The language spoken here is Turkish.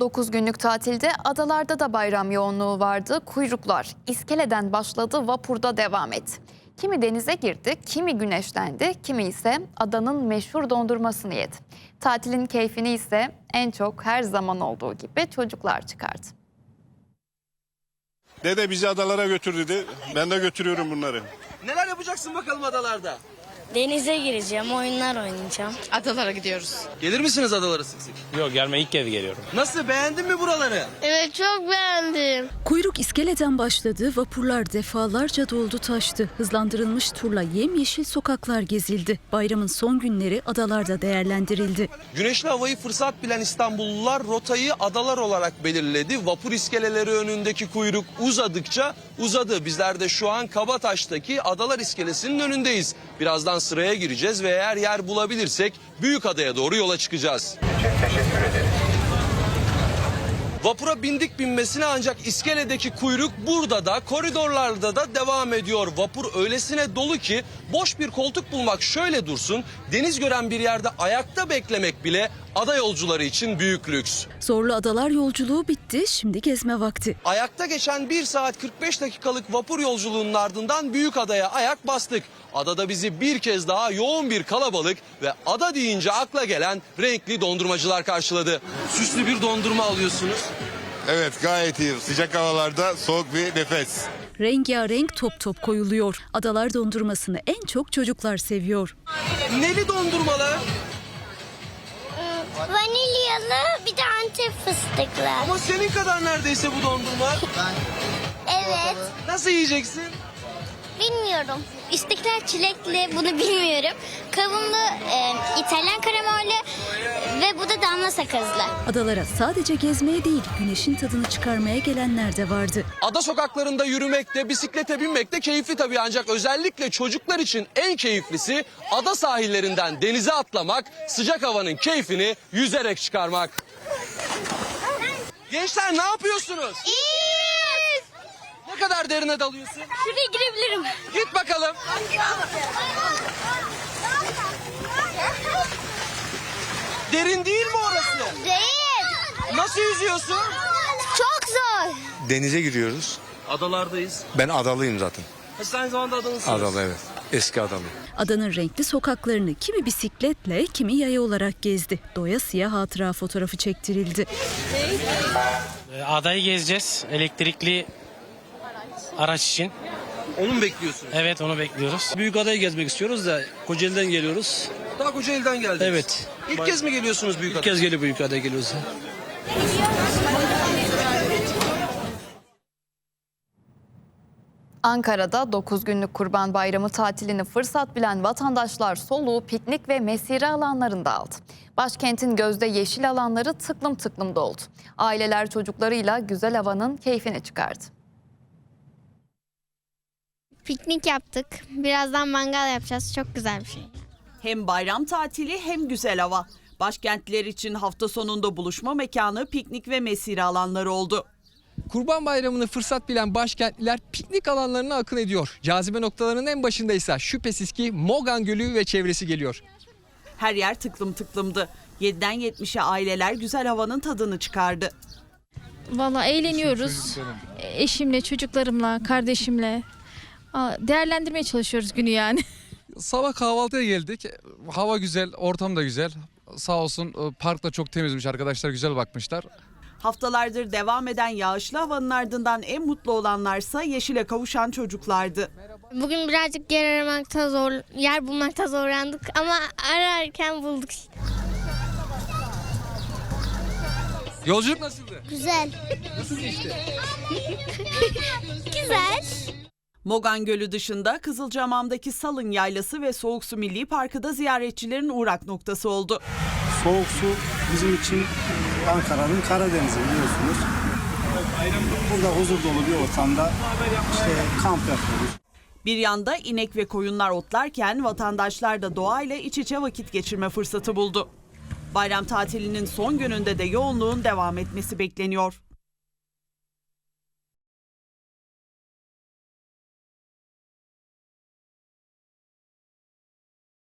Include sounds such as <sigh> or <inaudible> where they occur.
9 günlük tatilde adalarda da bayram yoğunluğu vardı. Kuyruklar iskeleden başladı, vapurda devam etti. Kimi denize girdi, kimi güneşlendi, kimi ise adanın meşhur dondurmasını yedi. Tatilin keyfini ise en çok her zaman olduğu gibi çocuklar çıkardı. Dede bizi adalara götür dedi. Ben de götürüyorum bunları. Neler yapacaksın bakalım adalarda? Denize gireceğim, oyunlar oynayacağım. Adalara gidiyoruz. Gelir misiniz adalara sık sık? Yok gelme ilk kez geliyorum. Nasıl beğendin mi buraları? Evet çok beğendim. Kuyruk iskeleden başladı, vapurlar defalarca doldu taştı. Hızlandırılmış turla yemyeşil sokaklar gezildi. Bayramın son günleri adalarda değerlendirildi. Güneşli havayı fırsat bilen İstanbullular rotayı adalar olarak belirledi. Vapur iskeleleri önündeki kuyruk uzadıkça uzadı. Bizler de şu an Kabataş'taki Adalar iskelesinin önündeyiz. Birazdan sıraya gireceğiz ve eğer yer bulabilirsek büyük adaya doğru yola çıkacağız. Vapura bindik binmesine ancak iskeledeki kuyruk burada da koridorlarda da devam ediyor. Vapur öylesine dolu ki boş bir koltuk bulmak şöyle dursun deniz gören bir yerde ayakta beklemek bile ada yolcuları için büyük lüks. Zorlu adalar yolculuğu bitti, şimdi gezme vakti. Ayakta geçen 1 saat 45 dakikalık vapur yolculuğunun ardından büyük adaya ayak bastık. Adada bizi bir kez daha yoğun bir kalabalık ve ada deyince akla gelen renkli dondurmacılar karşıladı. Süslü bir dondurma alıyorsunuz. Evet gayet iyi. Sıcak havalarda soğuk bir nefes. Rengarenk top top koyuluyor. Adalar dondurmasını en çok çocuklar seviyor. Neli dondurmalı. Bir de antep fıstıklı. Ama senin kadar neredeyse bu dondurma. <laughs> Evet. Nasıl yiyeceksin? Bilmiyorum. İstiklal çilekli bunu bilmiyorum. Kavunlu e, İtalyan karamelli ve bu da damla sakızlı. Adalara sadece gezmeye değil, güneşin tadını çıkarmaya gelenler de vardı. Ada sokaklarında yürümek de bisiklete binmek de keyifli tabii ancak özellikle çocuklar için en keyiflisi ada sahillerinden denize atlamak, sıcak havanın keyfini yüzerek çıkarmak. Gençler ne yapıyorsunuz? İyiyiz. Ne kadar derine dalıyorsun? Şuraya girebilirim. Git bakalım. Derin değil mi orası? Değil. Nasıl yüzüyorsun? Çok zor. Denize giriyoruz. Adalardayız. Ben adalıyım zaten. Siz aynı zamanda adalısınız. Adalı evet. Eski adalı. Adanın renkli sokaklarını kimi bisikletle, kimi yaya olarak gezdi. Doyasıya hatıra fotoğrafı çektirildi. Ee, Adayı gezeceğiz elektrikli araç için. Onu mu bekliyorsunuz? Evet onu bekliyoruz. Büyük adayı gezmek istiyoruz da Kocaeli'den geliyoruz. Daha Kocaeli'den geldiniz. Evet. İlk kez mi geliyorsunuz büyük Bir kez geliyor büyük adaya geliyoruz. Ankara'da 9 günlük Kurban Bayramı tatilini fırsat bilen vatandaşlar soluğu piknik ve mesire alanlarında aldı. Başkentin gözde yeşil alanları tıklım tıklım doldu. Aileler çocuklarıyla güzel havanın keyfini çıkardı. Piknik yaptık. Birazdan mangal yapacağız. Çok güzel bir şey. Hem bayram tatili hem güzel hava. Başkentliler için hafta sonunda buluşma mekanı piknik ve mesire alanları oldu. Kurban Bayramı'nı fırsat bilen başkentliler piknik alanlarına akın ediyor. Cazibe noktalarının en başında ise şüphesiz ki Mogan Gölü ve çevresi geliyor. Her yer tıklım tıklımdı. 7'den 70'e aileler güzel havanın tadını çıkardı. Valla eğleniyoruz. Eşimle, çocuklarımla, kardeşimle. Aa, Değerlendirmeye çalışıyoruz günü yani. <laughs> Sabah kahvaltıya geldik. Hava güzel, ortam da güzel. Sağ olsun e, park da çok temizmiş. Arkadaşlar güzel bakmışlar. Haftalardır devam eden yağışlı havanın ardından en mutlu olanlarsa yeşile kavuşan çocuklardı. Bugün birazcık yer aramakta zor, yer bulmakta zorlandık ama ararken bulduk. Yolculuk nasıldı? Güzel. Nasıl geçti? <laughs> Güzel. Mogan Gölü dışında Kızılcamam'daki Salın Yaylası ve Soğuk Su Milli Parkı da ziyaretçilerin uğrak noktası oldu. Soğuk su bizim için Ankara'nın Karadeniz'i biliyorsunuz. Burada huzur dolu bir ortamda işte kamp yapıyoruz. Bir yanda inek ve koyunlar otlarken vatandaşlar da doğayla iç içe vakit geçirme fırsatı buldu. Bayram tatilinin son gününde de yoğunluğun devam etmesi bekleniyor.